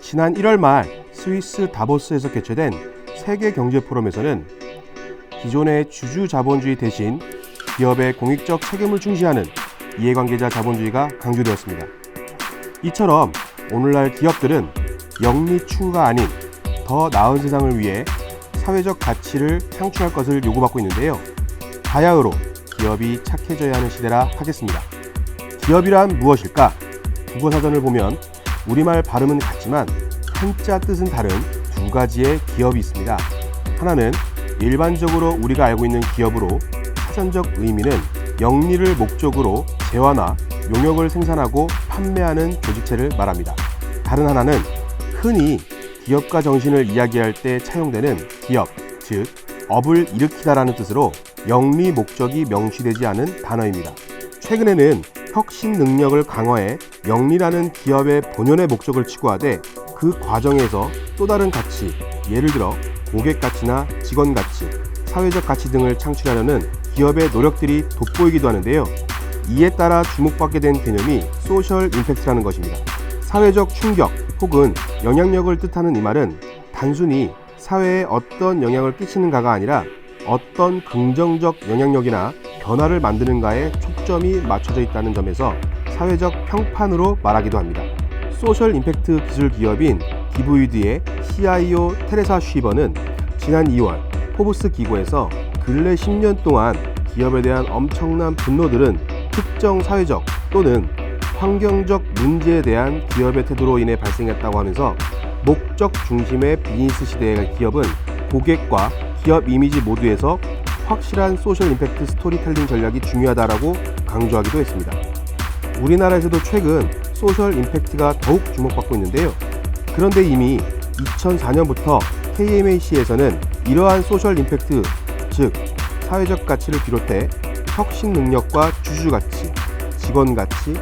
지난 1월 말 스위스 다보스에서 개최된 세계 경제 포럼에서는 기존의 주주 자본주의 대신 기업의 공익적 책임을 중시하는 이해관계자 자본주의가 강조되었습니다. 이처럼 오늘날 기업들은 영리 추구가 아닌 더 나은 세상을 위해 사회적 가치를 창출할 것을 요구받고 있는데요. 바야흐로 기업이 착해져야 하는 시대라 하겠습니다. 기업이란 무엇일까? 국어사전을 보면 우리말 발음은 같지만 한자 뜻은 다른 두 가지의 기업이 있습니다. 하나는 일반적으로 우리가 알고 있는 기업으로 사전적 의미는 영리를 목적으로 재화나 용역을 생산하고 판매하는 조직체를 말합니다. 다른 하나는 흔히 기업가 정신을 이야기할 때 차용되는 기업, 즉 업을 일으키다라는 뜻으로 영리 목적이 명시되지 않은 단어입니다. 최근에는 혁신 능력을 강화해 영리라는 기업의 본연의 목적을 추구하되 그 과정에서 또 다른 가치, 예를 들어 고객 가치나 직원 가치, 사회적 가치 등을 창출하려는 기업의 노력들이 돋보이기도 하는데요. 이에 따라 주목받게 된 개념이 소셜 임팩트라는 것입니다. 사회적 충격 혹은 영향력을 뜻하는 이 말은 단순히 사회에 어떤 영향을 끼치는가가 아니라 어떤 긍정적 영향력이나 변화를 만드는가에 초점이 맞춰져 있다는 점에서 사회적 평판으로 말하기도 합니다. 소셜 임팩트 기술 기업인 기브위드의 CIO 테레사 쉬버는 지난 2월 포브스 기고에서 근래 10년 동안 기업에 대한 엄청난 분노들은 특정 사회적 또는 환경적 문제에 대한 기업의 태도로 인해 발생했다고 하면서 목적 중심의 비즈니스 시대의 기업은 고객과 기업 이미지 모두에서 확실한 소셜 임팩트 스토리텔링 전략이 중요하다라고 강조하기도 했습니다. 우리나라에서도 최근 소셜 임팩트가 더욱 주목받고 있는데요. 그런데 이미 2004년부터 KMAC에서는 이러한 소셜 임팩트, 즉 사회적 가치를 비롯해 혁신 능력과 주주 가치, 직원 가치,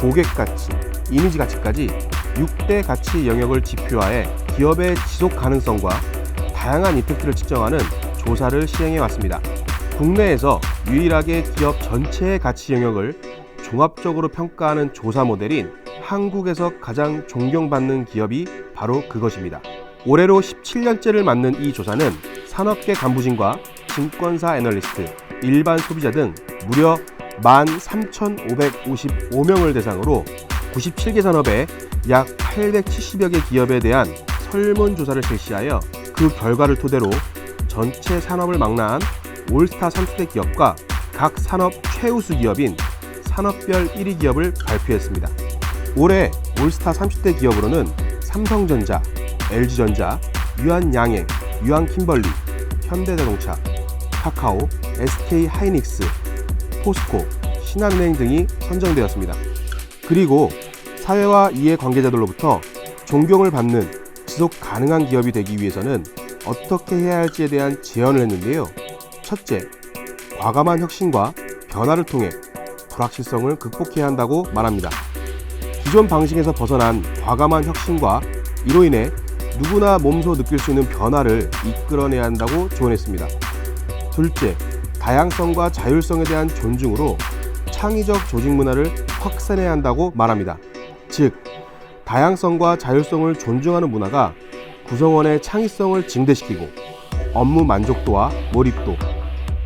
고객 가치, 이미지 가치까지 6대 가치 영역을 지표화해 기업의 지속 가능성과 다양한 이펙트를 측정하는 조사를 시행해 왔습니다. 국내에서 유일하게 기업 전체의 가치 영역을 종합적으로 평가하는 조사 모델인 한국에서 가장 존경받는 기업이 바로 그것입니다. 올해로 17년째를 맞는 이 조사는 산업계 간부진과 증권사 애널리스트, 일반 소비자 등 무려 13,555명을 대상으로 97개 산업의 약 870여 개 기업에 대한 설문조사를 실시하여 그 결과를 토대로 전체 산업을 망라한 올스타 30대 기업과 각 산업 최우수 기업인 산업별 1위 기업을 발표했습니다. 올해 올스타 30대 기업으로는 삼성전자, LG전자, 유한양행, 유한킴벌리, 현대자동차, 카카오, SK 하이닉스, 포스코, 신한은행 등이 선정되었습니다. 그리고 사회와 이해 관계자들로부터 존경을 받는 지속 가능한 기업이 되기 위해서는 어떻게 해야 할지에 대한 제언을 했는데요. 첫째, 과감한 혁신과 변화를 통해 불확실성을 극복해야 한다고 말합니다. 기존 방식에서 벗어난 과감한 혁신과 이로 인해 누구나 몸소 느낄 수 있는 변화를 이끌어내야 한다고 조언했습니다. 둘째, 다양성과 자율성에 대한 존중으로 창의적 조직 문화를 확산해야 한다고 말합니다. 즉, 다양성과 자율성을 존중하는 문화가 구성원의 창의성을 증대시키고 업무 만족도와 몰입도,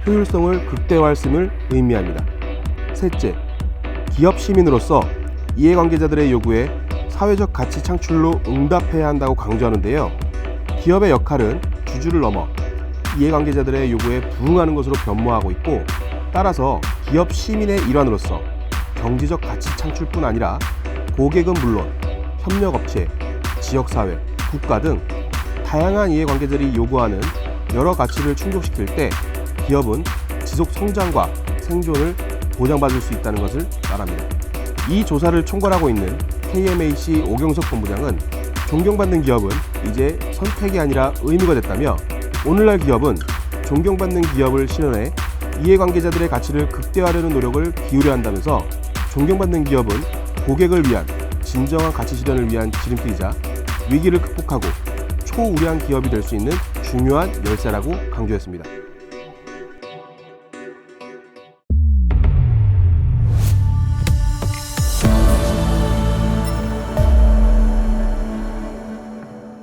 효율성을 극대화했음을 의미합니다. 셋째, 기업 시민으로서 이해관계자들의 요구에 사회적 가치 창출로 응답해야 한다고 강조하는데요. 기업의 역할은 주주를 넘어 이해관계자들의 요구에 부응하는 것으로 변모하고 있고 따라서 기업 시민의 일환으로서 경제적 가치 창출뿐 아니라 고객은 물론 협력업체, 지역사회, 국가 등 다양한 이해관계들이 요구하는 여러 가치를 충족시킬 때 기업은 지속 성장과 생존을 보장받을 수 있다는 것을 말합니다. 이 조사를 총괄하고 있는 KMAC 오경석 본부장은 존경받는 기업은 이제 선택이 아니라 의무가 됐다며 오늘날 기업은 존경받는 기업을 실현해 이해관계자들의 가치를 극대화하려는 노력을 기울여야 한다면서 존경받는 기업은 고객을 위한 진정한 가치 실현을 위한 지름길이자 위기를 극복하고 초우량 기업이 될 수 있는 중요한 열쇠라고 강조했습니다.